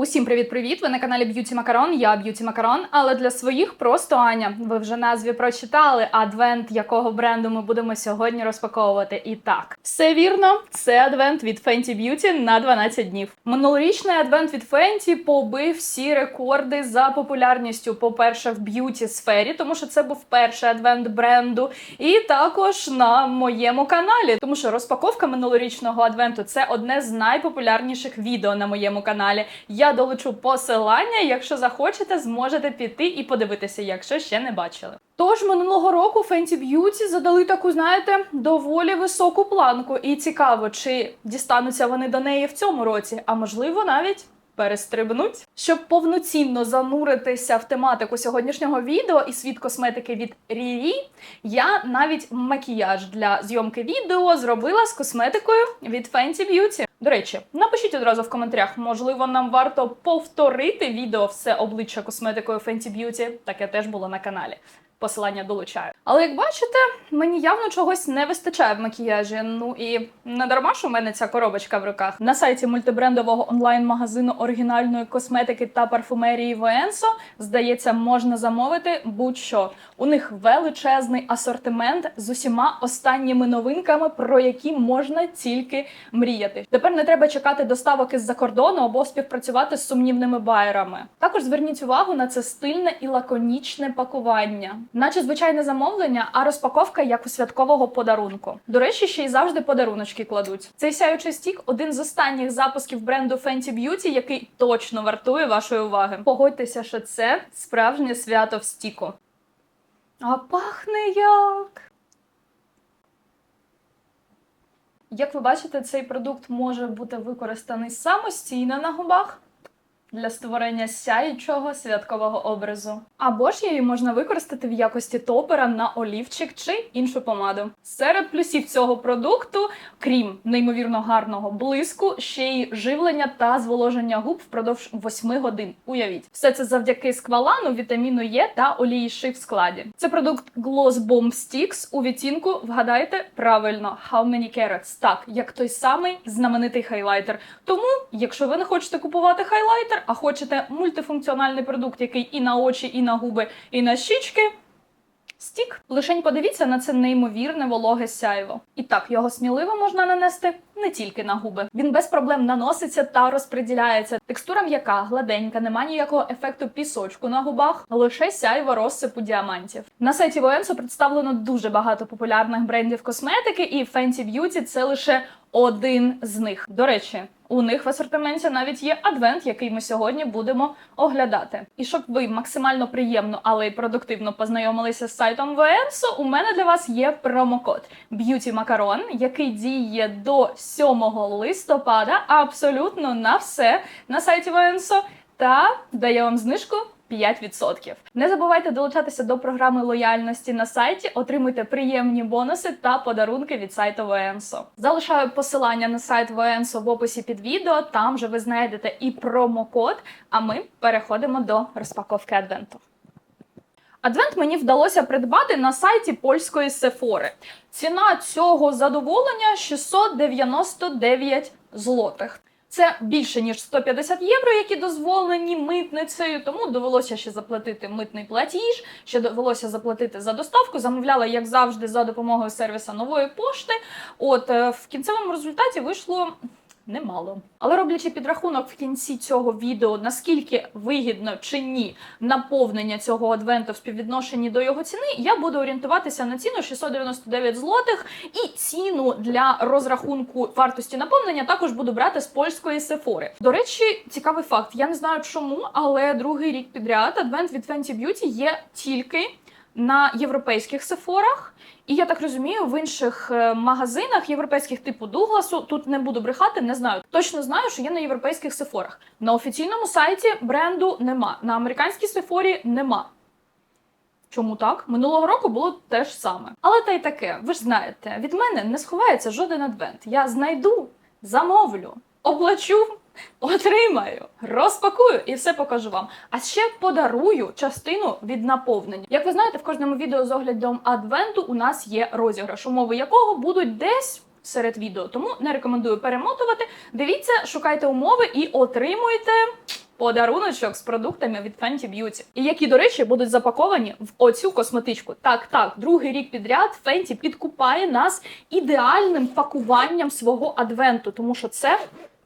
Усім привіт-привіт! Ви на каналі Б'юті Макарон. Я Б'юті Макарон, але для своїх просто Аня. Ви вже назві прочитали адвент, якого бренду ми будемо сьогодні розпаковувати. І так, все вірно, це адвент від Fenty Beauty на 12 днів. Минулорічний адвент від Fenty побив всі рекорди за популярністю. По-перше, в б'юті сфері, тому що це був перший адвент бренду, і також на моєму каналі, тому що розпаковка минулорічного адвенту це одне з найпопулярніших відео на моєму каналі. Я долучу посилання. Якщо захочете, зможете піти і подивитися, якщо ще не бачили. Тож минулого року Fenty Beauty задали таку, знаєте, доволі високу планку, і цікаво, чи дістануться вони до неї в цьому році, а можливо навіть. Перестрибнуть, щоб повноцінно зануритися в тематику сьогоднішнього відео і світ косметики від Riri, я навіть макіяж для зйомки відео зробила з косметикою від Fenty Beauty. До речі, напишіть одразу в коментарях, можливо, нам варто повторити відео все обличчя косметикою Fenty Beauty. Таке теж було на каналі. Посилання долучаю. Але як бачите, мені явно чогось не вистачає в макіяжі. Ну і не дарма ж у мене ця коробочка в руках. На сайті мультибрендового онлайн-магазину оригінальної косметики та парфумерії Военсо, здається, можна замовити будь-що. У них величезний асортимент з усіма останніми новинками, про які можна тільки мріяти. Тепер не треба чекати доставок із-за кордону або співпрацювати з сумнівними байерами. Також зверніть увагу на це стильне і лаконічне пакування наче звичайне замовлення, а розпаковка як у святкового подарунку. До речі, ще й завжди подаруночки кладуть. Цей сяючий стік один з останніх запусків бренду Fenty Beauty, який точно вартує вашої уваги. Погодьтеся, що це справжнє свято в стіку. А пахне як. Як ви бачите, цей продукт може бути використаний самостійно на губах для створення сяючого святкового образу. Або ж її можна використати в якості топера на олівчик чи іншу помаду. Серед плюсів цього продукту, крім неймовірно гарного блиску, ще й живлення та зволоження губ впродовж 8 годин. Уявіть, все це завдяки сквалану, вітаміну Е та олії ши в складі. Це продукт Gloss Bomb Sticks у відтінку. Вгадайте правильно, How Many Carrots? Так, як той самий знаменитий хайлайтер. Тому, якщо ви не хочете купувати хайлайтер, а хочете мультифункціональний продукт, який і на очі, і на губи, і на щічки. Стік. Лишень подивіться на це неймовірне вологе сяйво. І так, його сміливо можна нанести не тільки на губи. Він без проблем наноситься та розподіляється. Текстура м'яка, гладенька, нема ніякого ефекту пісочку на губах, лише сяйво розсипу діамантів. На сайті Военсо представлено дуже багато популярних брендів косметики, і Fenty Beauty – це лише один з них. До речі. У них в асортименті навіть є адвент, який ми сьогодні будемо оглядати. І щоб ви максимально приємно, але й продуктивно познайомилися з сайтом Военсо, у мене для вас є промокод Beauty Macaron, який діє до 7 листопада абсолютно на все на сайті Военсо та дає вам знижку 5%. Не забувайте долучатися до програми лояльності на сайті, отримуйте приємні бонуси та подарунки від сайту Военсо. Залишаю посилання на сайт Военсо в описі під відео. Там же ви знайдете і промокод. А ми переходимо до розпаковки адвенту. Адвент мені вдалося придбати на сайті польської Сефори. Ціна цього задоволення 699 злотих. Це більше ніж 150 євро, які дозволені митницею. Тому довелося ще заплатити митний платіж, ще довелося заплатити за доставку. Замовляла, як завжди, за допомогою сервіса нової пошти. От е, в кінцевому результаті вийшло. Немало. Але роблячи підрахунок в кінці цього відео, наскільки вигідно чи ні наповнення цього адвенту в співвідношенні до його ціни, я буду орієнтуватися на ціну 699 злотих, і ціну для розрахунку вартості наповнення також буду брати з польської сефори. До речі, цікавий факт. Я не знаю чому, але другий рік підряд адвент від Fenty Beauty є тільки на європейських сефорах. І я так розумію, в інших е, магазинах європейських типу Дугласу тут не буду брехати, не знаю. Точно знаю, що є на європейських сефорах. На офіційному сайті бренду нема. На американській сефорі нема. Чому так? Минулого року було те ж саме. Але та й таке, ви ж знаєте, від мене не сховається жоден адвент. Я знайду, замовлю, оплачу. Отримаю, розпакую і все покажу вам. А ще подарую частину від наповнення. Як ви знаєте, в кожному відео з оглядом адвенту у нас є розіграш, умови якого будуть десь. Серед відео, тому не рекомендую перемотувати. Дивіться, шукайте умови і отримуйте подаруночок з продуктами від Fenty Beauty. І які, до речі, будуть запаковані в оцю косметичку. Так, так, другий рік підряд Fenty підкупає нас ідеальним пакуванням свого адвенту, тому що це.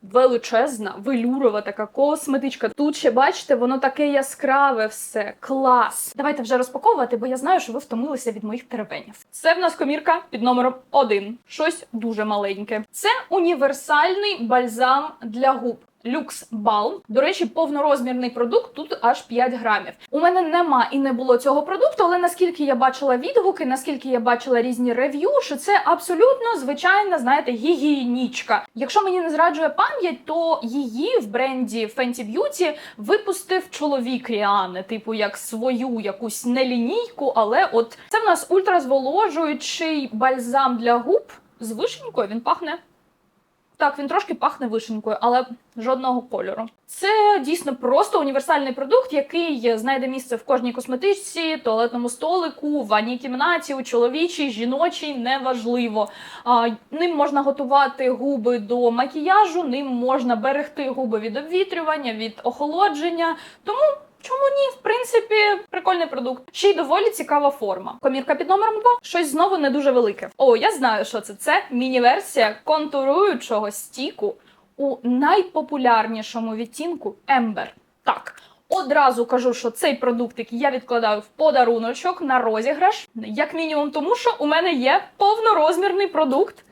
Величезна, велюрова така косметичка. Тут ще бачите, воно таке яскраве все. Клас. Давайте вже розпаковувати, бо я знаю, що ви втомилися від моїх теревенів. Це в нас комірка під номером 1. Щось дуже маленьке. Це універсальний бальзам для губ. Люкс Балм. До речі, повнорозмірний продукт тут аж 5 грамів. У мене нема і не було цього продукту, але наскільки я бачила відгуки, наскільки я бачила різні рев'ю, що це абсолютно звичайна, знаєте, гігієнічка. Якщо мені не зраджує пам'ять, то її в бренді Fenty Beauty випустив чоловік Ріани, типу як свою якусь не лінійку, але от це в нас ультразволожуючий бальзам для губ з вишенькою. Він пахне. Так, він трошки пахне вишенькою, але жодного кольору. Це дійсно просто універсальний продукт, який знайде місце в кожній косметичці, туалетному столику, ванній кімнаті, у чоловічій, жіночій, неважливо. А, ним можна готувати губи до макіяжу, ним можна берегти губи від обвітрювання, від охолодження. Тому. Чому ні? В принципі, прикольний продукт. Ще й доволі цікава форма. Комірка під номером 2. Щось знову не дуже велике. О, я знаю, що це. Це міні-версія контуруючого стіку у найпопулярнішому відтінку Ember. Так. Одразу кажу, що цей продуктик я відкладаю в подаруночок на розіграш, як мінімум, тому що у мене є повнорозмірний продукт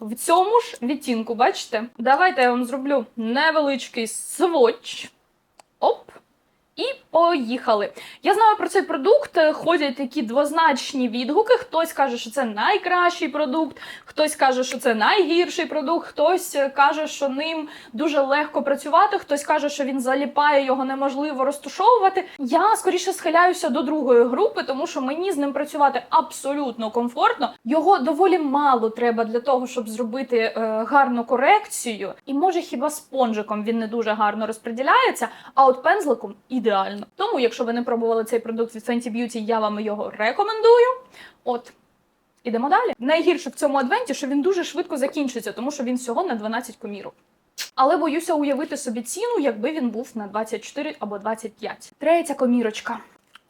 в цьому ж відтінку. Бачите? Давайте я вам зроблю невеличкий сводч. Оп. І поїхали. Я знаю про цей продукт. е, Ходять такі двозначні відгуки. Хтось каже, що це найкращий продукт, хтось каже, що це найгірший продукт, хтось е, каже, що ним дуже легко працювати, хтось каже, що він заліпає, його неможливо розтушовувати. Я скоріше схиляюся до другої групи, тому що мені з ним працювати абсолютно комфортно. Його доволі мало треба для того, щоб зробити е, гарну корекцію. І може хіба спонжиком він не дуже гарно розподіляється, а от пензликом ідеально. Тому, якщо ви не пробували цей продукт від Fenty Beauty, я вам його рекомендую. От. Ідемо далі. Найгірше в цьому адвенті, що він дуже швидко закінчиться, тому що він всього на 12 комірок. Але боюся уявити собі ціну, якби він був на 24 або 25. Третя комірочка.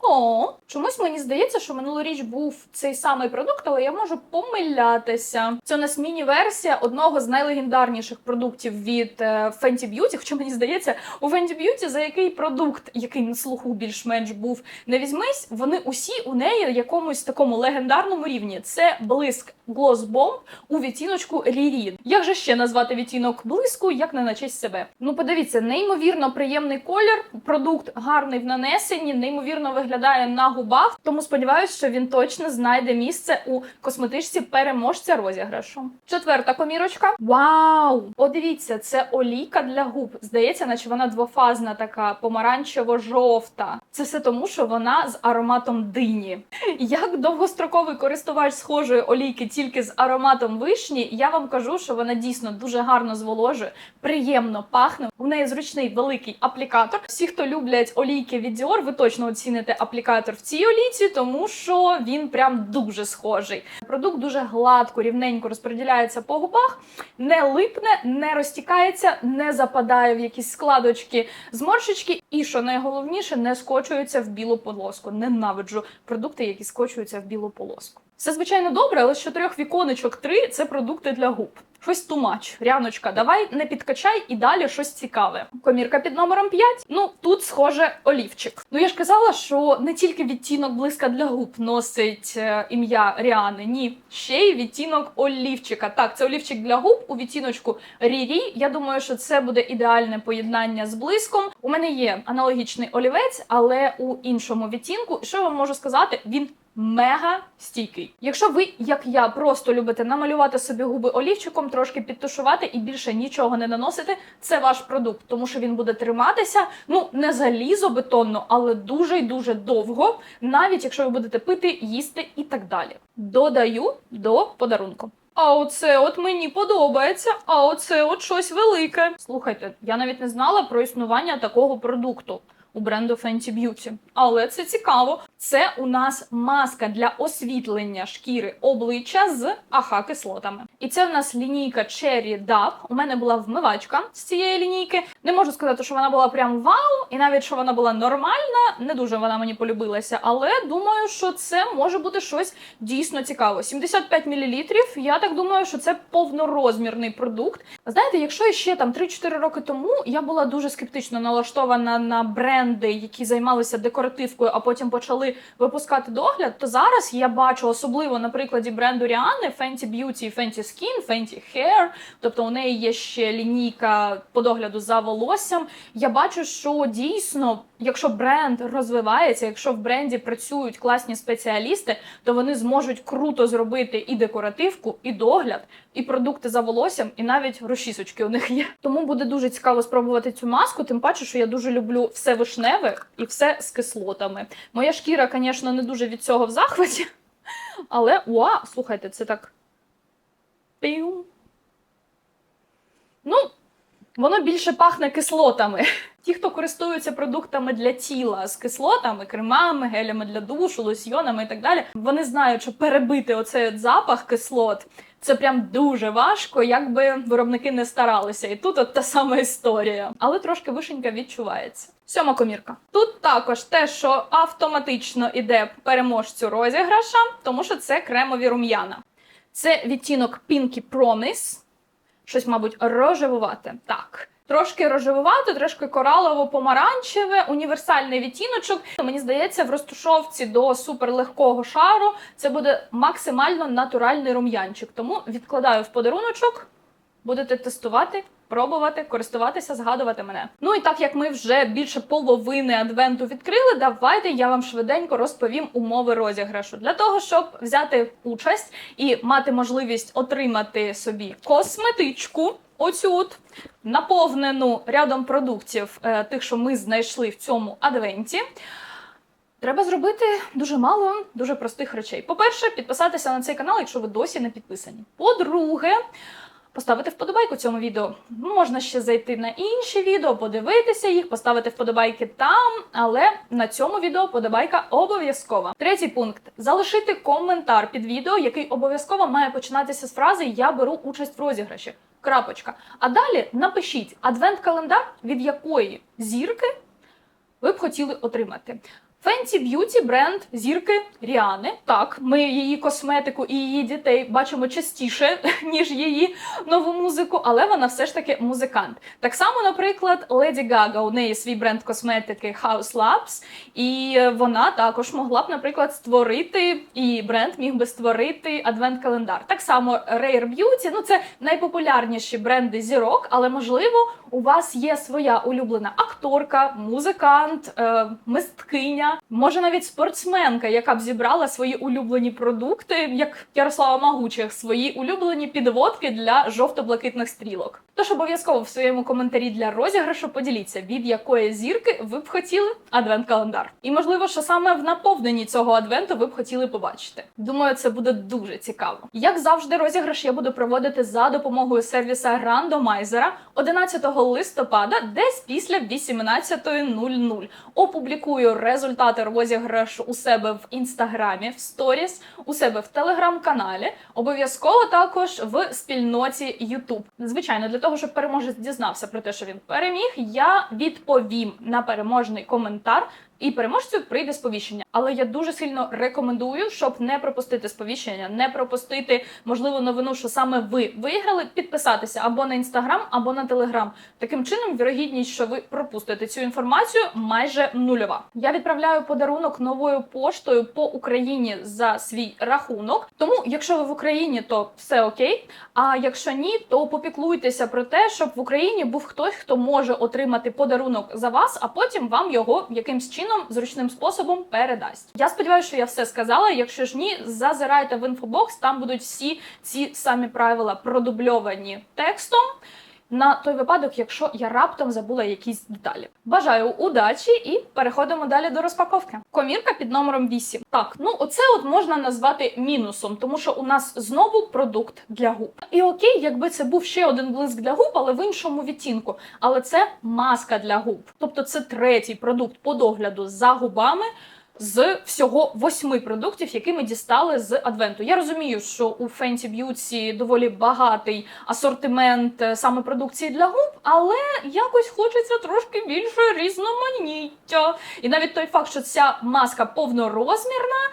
О, чомусь мені здається, що минулоріч був цей самий продукт, але я можу помилятися. Це у нас міні-версія одного з найлегендарніших продуктів від е, Fenty Beauty. Хоча мені здається, у Fenty Beauty за який продукт, який на слуху більш-менш був, не візьмись, вони усі у неї якомусь такому легендарному рівні. Це блиск Gloss Bomb у відтіночку Рірін. Як же ще назвати відтінок блиску, як не на честь себе? Ну, подивіться, неймовірно приємний колір, продукт гарний в нанесенні, неймовірно виглядає на губах. Тому сподіваюся, що він точно знайде місце у косметичці переможця розіграшу. Четверта комірочка. Вау! Подивіться, це олійка для губ. Здається, наче вона двофазна, така помаранчево-жовта. Це все тому, що вона з ароматом дині. Як довгостроковий користувач схожої олійки тільки з ароматом вишні, я вам кажу, що вона дійсно дуже гарно зволожує, приємно пахне. У неї зручний великий аплікатор. Всі, хто люблять олійки від Dior, ви точно оціните аплікатор в цій олійці, тому що він прям дуже схожий. Продукт дуже гладко, рівненько розподіляється по губах, не липне, не розтікається, не западає в якісь складочки, зморшечки, і що найголовніше, не скочується в білу полоску. Ненавиджу продукти, які скочуються в білу полоску. Все звичайно добре, але з чотирьох віконечок три це продукти для губ. Щось тумач. Ряночка, давай не підкачай і далі щось цікаве. Комірка під номером 5. Ну тут схоже олівчик. Ну я ж казала, що не тільки відтінок блиска для губ носить е, ім'я Ріани. Ні, ще й відтінок олівчика. Так, це олівчик для губ у відтіночку Рірі. Я думаю, що це буде ідеальне поєднання з блиском. У мене є аналогічний олівець, але у іншому відтінку. Що я вам можу сказати? Він мега стійкий. Якщо ви, як я, просто любите намалювати собі губи олівчиком, трошки підтушувати і більше нічого не наносити, це ваш продукт, тому що він буде триматися, ну не залізобетонно, але дуже й дуже довго, навіть якщо ви будете пити, їсти і так далі. Додаю до подарунку. А оце от мені подобається, а оце от щось велике. Слухайте, я навіть не знала про існування такого продукту у бренду Fenty Beauty. Але це цікаво. Це у нас маска для освітлення шкіри обличчя з аха-кислотами. І це в нас лінійка Cherry Dove. У мене була вмивачка з цієї лінійки. Не можу сказати, що вона була прям вау, і навіть що вона була нормальна, не дуже вона мені полюбилася. Але думаю, що це може бути щось дійсно цікаво. 75 мл, Я так думаю, що це повнорозмірний продукт. Знаєте, якщо ще там 3-4 роки тому я була дуже скептично налаштована на бренди, які займалися декоративкою, а потім почали випускати догляд, то зараз я бачу особливо на прикладі бренду Ріани Fenty Beauty, Fenty Skin, Fenty Hair, тобто у неї є ще лінійка по догляду за волоссям. Я бачу, що дійсно, якщо бренд розвивається, якщо в бренді працюють класні спеціалісти, то вони зможуть круто зробити і декоративку, і догляд, і продукти за волоссям, і навіть розчісочки у них є. Тому буде дуже цікаво спробувати цю маску. Тим паче, що я дуже люблю все вишневе і все з кислотами. Моя шкіра, звісно, не дуже від цього в захваті, але уа, слухайте, це так. Піум. Ну, воно більше пахне кислотами. Ті, хто користуються продуктами для тіла з кислотами, кремами, гелями для душу, лосьйонами і так далі, вони знають, що перебити оцей запах кислот це прям дуже важко, якби виробники не старалися. І тут от та сама історія. Але трошки вишенька відчувається. Сьома комірка. Тут також те, що автоматично іде переможцю розіграша, тому що це кремові рум'яна. Це відтінок Pinky Promise. Щось, мабуть, рожевувати. Так. Трошки рожевувато, трошки коралово-помаранчеве, універсальний відтіночок. Мені здається, в розтушовці до суперлегкого шару це буде максимально натуральний рум'янчик. Тому відкладаю в подаруночок, будете тестувати, пробувати, користуватися, згадувати мене. Ну і так як ми вже більше половини адвенту відкрили, давайте я вам швиденько розповім умови розіграшу для того, щоб взяти участь і мати можливість отримати собі косметичку. Оцю наповнену рядом продуктів, е, тих, що ми знайшли в цьому адвенті. Треба зробити дуже мало дуже простих речей. По-перше, підписатися на цей канал, якщо ви досі не підписані. По-друге, поставити вподобайку цьому відео. Можна ще зайти на інші відео, подивитися їх, поставити вподобайки там, але на цьому відео подобайка обов'язкова. Третій пункт: залишити коментар під відео, який обов'язково має починатися з фрази Я беру участь в розіграші. Крапочка. А далі напишіть адвент-календар, від якої зірки ви б хотіли отримати. Fenty Beauty бренд зірки Ріани. Так, ми її косметику і її дітей бачимо частіше, ніж її нову музику, але вона все ж таки музикант. Так само, наприклад, Леді Гага, у неї свій бренд косметики House Labs, і вона також могла б, наприклад, створити, і бренд міг би створити адвент-календар. Так само Rare Beauty, ну це найпопулярніші бренди зірок, але можливо у вас є своя улюблена акторка, музикант, е, може навіть спортсменка, яка б зібрала свої улюблені продукти, як Ярослава Магучих, свої улюблені підводки для жовто-блакитних стрілок. Тож обов'язково в своєму коментарі для розіграшу поділіться, від якої зірки ви б хотіли адвент-календар. І можливо, що саме в наповненні цього адвенту ви б хотіли побачити. Думаю, це буде дуже цікаво. Як завжди, розіграш я буду проводити за допомогою сервіса рандомайзера 11 листопада, десь після 18.00. Опублікую результати розіграш у себе в інстаграмі, в сторіс, у себе в телеграм-каналі. Обов'язково також в спільноті Ютуб. Звичайно, для того, щоб переможець дізнався про те, що він переміг, я відповім на переможний коментар. І переможцю прийде сповіщення. Але я дуже сильно рекомендую, щоб не пропустити сповіщення, не пропустити можливу новину, що саме ви виграли, підписатися або на інстаграм, або на телеграм. Таким чином, вірогідність, що ви пропустите цю інформацію, майже нульова. Я відправляю подарунок новою поштою по Україні за свій рахунок. Тому, якщо ви в Україні, то все окей. А якщо ні, то попіклуйтеся про те, щоб в Україні був хтось, хто може отримати подарунок за вас, а потім вам його якимсь чином зручним способом передасть. Я сподіваюся, що я все сказала. Якщо ж ні, зазирайте в інфобокс, там будуть всі ці самі правила продубльовані текстом. На той випадок, якщо я раптом забула якісь деталі. Бажаю удачі і переходимо далі до розпаковки. Комірка під номером 8. Так, ну оце от можна назвати мінусом, тому що у нас знову продукт для губ. І окей, якби це був ще один блиск для губ, але в іншому відтінку. Але це маска для губ. Тобто це третій продукт по догляду за губами. З всього восьми продуктів, які ми дістали з адвенту. Я розумію, що у Fenty Beauty доволі багатий асортимент е, саме продукції для губ, але якось хочеться трошки більше різноманіття. І навіть той факт, що ця маска повнорозмірна.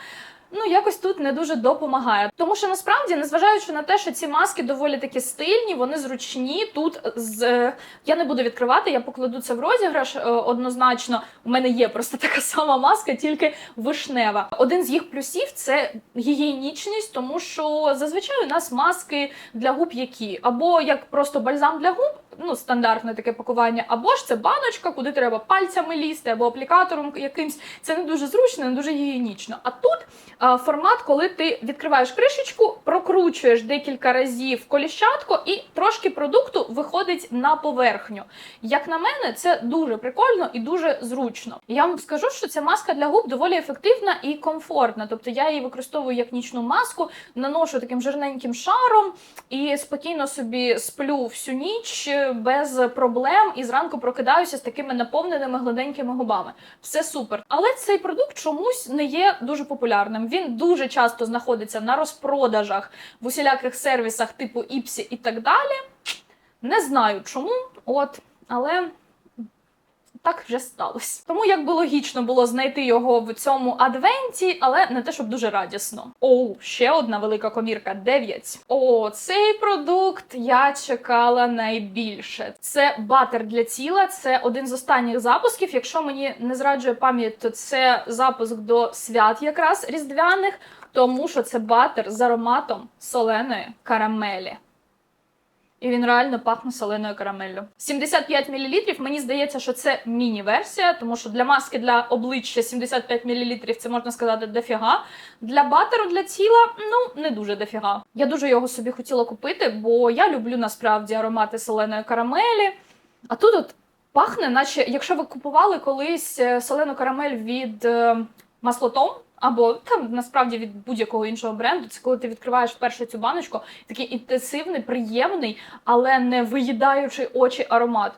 Ну, якось тут не дуже допомагає. Тому що насправді, незважаючи на те, що ці маски доволі такі стильні, вони зручні. Тут з е, я не буду відкривати, я покладу це в розіграш е, однозначно. У мене є просто така сама маска, тільки вишнева. Один з їх плюсів це гігієнічність, тому що зазвичай у нас маски для губ які або як просто бальзам для губ. Ну, стандартне таке пакування, або ж це баночка, куди треба пальцями лізти, або аплікатором якимсь. Це не дуже зручно, не дуже гігієнічно. А тут а, формат, коли ти відкриваєш кришечку, прокручуєш декілька разів коліщатку, і трошки продукту виходить на поверхню. Як на мене, це дуже прикольно і дуже зручно. Я вам скажу, що ця маска для губ доволі ефективна і комфортна. Тобто я її використовую як нічну маску, наношу таким жирненьким шаром і спокійно собі сплю всю ніч без проблем і зранку прокидаюся з такими наповненими гладенькими губами. Все супер. Але цей продукт чомусь не є дуже популярним. Він дуже часто знаходиться на розпродажах в усіляких сервісах типу Іпсі і так далі. Не знаю чому, от, але. Так вже сталося. Тому як би логічно було знайти його в цьому адвенті, але не те, щоб дуже радісно. Оу, ще одна велика комірка 9. О, цей продукт я чекала найбільше. Це батер для тіла. Це один з останніх запусків. Якщо мені не зраджує пам'ять, то це запуск до свят, якраз різдвяних, тому що це батер з ароматом соленої карамелі. І він реально пахне соленою карамеллю. 75 мл, мені здається, що це міні-версія, тому що для маски для обличчя 75 мл це можна сказати дофіга. Для батеру для тіла ну не дуже дофіга. Я дуже його собі хотіла купити, бо я люблю насправді аромати соленої карамелі. А тут от пахне, наче якщо ви купували колись е, солену карамель від е, маслотом. Або там насправді від будь-якого іншого бренду, це коли ти відкриваєш вперше цю баночку, такий інтенсивний, приємний, але не виїдаючий очі аромат.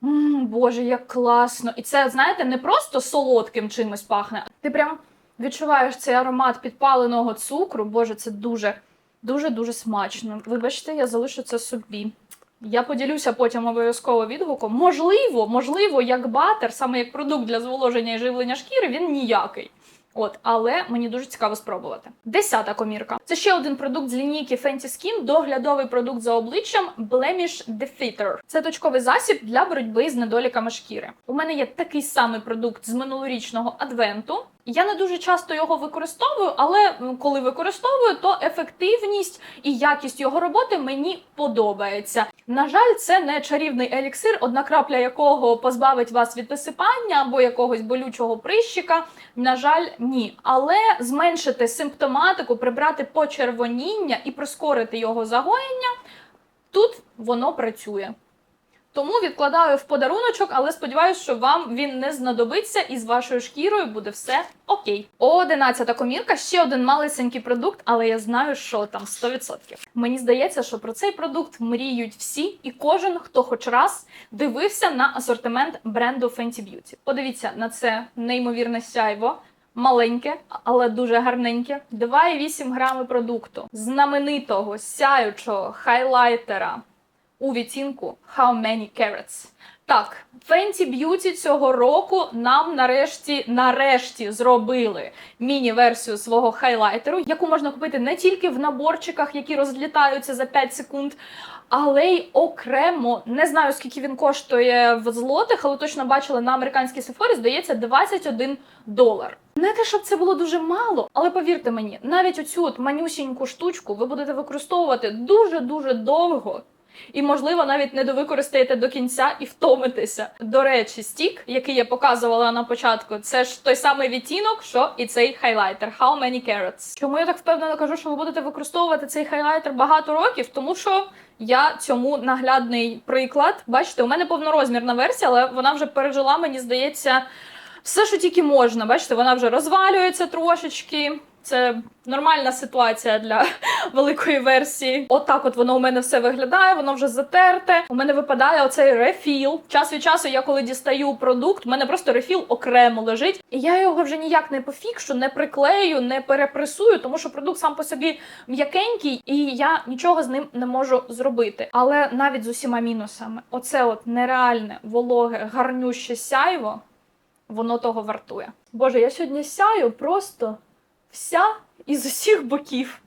Ммм, Боже, як класно! І це, знаєте, не просто солодким чимось пахне. Ти прям відчуваєш цей аромат підпаленого цукру. Боже, це дуже, дуже, дуже смачно. Вибачте, я залишу це собі. Я поділюся потім обов'язково відгуком. Можливо, можливо, як батер, саме як продукт для зволоження і живлення шкіри, він ніякий. От, але мені дуже цікаво спробувати. Десята комірка. Це ще один продукт з лінійки Fenty Skin, доглядовий продукт за обличчям Blemish Defeater. Це точковий засіб для боротьби з недоліками шкіри. У мене є такий самий продукт з минулорічного адвенту. Я не дуже часто його використовую, але коли використовую, то ефективність і якість його роботи мені подобається. На жаль, це не чарівний еліксир, одна крапля якого позбавить вас від висипання або якогось болючого прищика. На жаль, ні. Але зменшити симптоматику, прибрати почервоніння і прискорити його загоєння. Тут воно працює. Тому відкладаю в подаруночок, але сподіваюся, що вам він не знадобиться, і з вашою шкірою буде все окей. Одинадцята комірка ще один малесенький продукт, але я знаю, що там 100%. Мені здається, що про цей продукт мріють всі, і кожен, хто хоч раз дивився на асортимент бренду Fenty Beauty. Подивіться на це неймовірне сяйво. Маленьке, але дуже гарненьке. 2,8 грами продукту, знаменитого сяючого хайлайтера у відтінку How Many Carrots. Так, Fenty Beauty цього року нам нарешті нарешті зробили міні-версію свого хайлайтеру, яку можна купити не тільки в наборчиках, які розлітаються за 5 секунд, але й окремо. Не знаю, скільки він коштує в злотих, але точно бачила на американській сефорі, здається, 21 долар. Не те, щоб це було дуже мало, але повірте мені, навіть оцю от манюсіньку штучку ви будете використовувати дуже-дуже довго. І, можливо, навіть не довикористаєте до кінця і втомитеся. До речі, стік, який я показувала на початку, це ж той самий відтінок, що і цей хайлайтер. How many carrots? Чому я так впевнено кажу, що ви будете використовувати цей хайлайтер багато років? Тому що я цьому наглядний приклад. Бачите, у мене повнорозмірна версія, але вона вже пережила, мені здається, все, що тільки можна. Бачите, вона вже розвалюється трошечки. Це нормальна ситуація для великої версії. Отак, от воно у мене все виглядає, воно вже затерте. У мене випадає оцей рефіл. Час від часу, я коли дістаю продукт, у мене просто рефіл окремо лежить, і я його вже ніяк не пофікшу, не приклею, не перепресую, тому що продукт сам по собі м'якенький, і я нічого з ним не можу зробити. Але навіть з усіма мінусами, оце от нереальне, вологе, гарнюще сяйво, воно того вартує. Боже, я сьогодні сяю просто вся із усіх боків.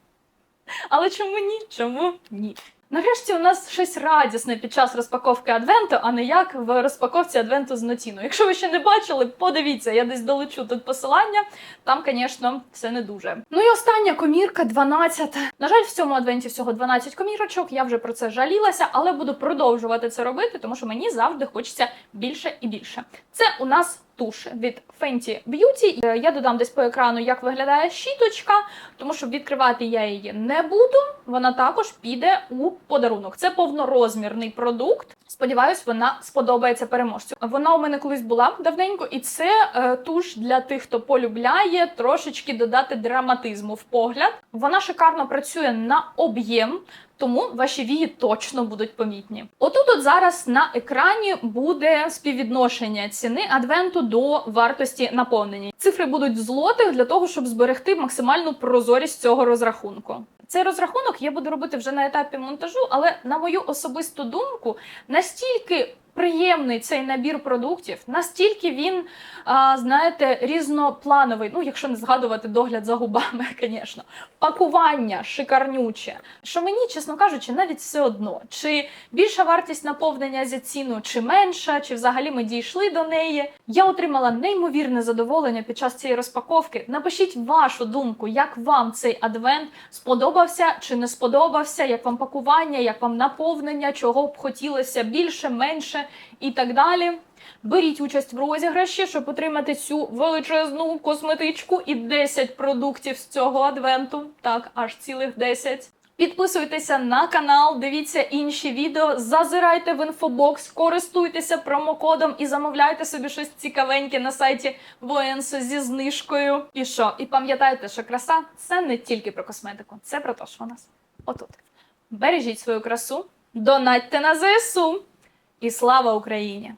Але чому ні? Чому ні? Нарешті у нас щось радісне під час розпаковки Адвенту, а не як в розпаковці Адвенту з Нотіно. Якщо ви ще не бачили, подивіться, я десь долечу тут посилання. Там, звісно, все не дуже. Ну і остання комірка 12. На жаль, в цьому адвенті всього 12 комірочок. Я вже про це жалілася, але буду продовжувати це робити, тому що мені завжди хочеться більше і більше. Це у нас туш від Fenty Beauty. Е, Я додам десь по екрану, як виглядає щіточка, тому що відкривати я її не буду. Вона також піде у подарунок. Це повнорозмірний продукт. Сподіваюсь, вона сподобається переможцю. Вона у мене колись була давненько, і це е, туш для тих, хто полюбляє трошечки додати драматизму в погляд. Вона шикарно працює на об'єм. Тому ваші вії точно будуть помітні. Отут от зараз на екрані буде співвідношення ціни адвенту до вартості наповнення. Цифри будуть в злотих для того, щоб зберегти максимальну прозорість цього розрахунку. Цей розрахунок я буду робити вже на етапі монтажу, але на мою особисту думку, настільки приємний цей набір продуктів, настільки він, знаєте, різноплановий. Ну, якщо не згадувати догляд за губами, звісно. Пакування шикарнюче. Що мені, чесно кажучи, навіть все одно, чи більша вартість наповнення за ціну, чи менша, чи взагалі ми дійшли до неї. Я отримала неймовірне задоволення під час цієї розпаковки. Напишіть вашу думку, як вам цей адвент сподобався чи не сподобався, як вам пакування, як вам наповнення, чого б хотілося більше, менше і так далі. Беріть участь в розіграші, щоб отримати цю величезну косметичку і 10 продуктів з цього адвенту. Так, аж цілих 10. Підписуйтеся на канал, дивіться інші відео, зазирайте в інфобокс, користуйтеся промокодом і замовляйте собі щось цікавеньке на сайті Военсо зі знижкою. І що? І пам'ятайте, що краса це не тільки про косметику, це про те, що у нас отут. Бережіть свою красу, донатьте на ЗСУ і слава Україні!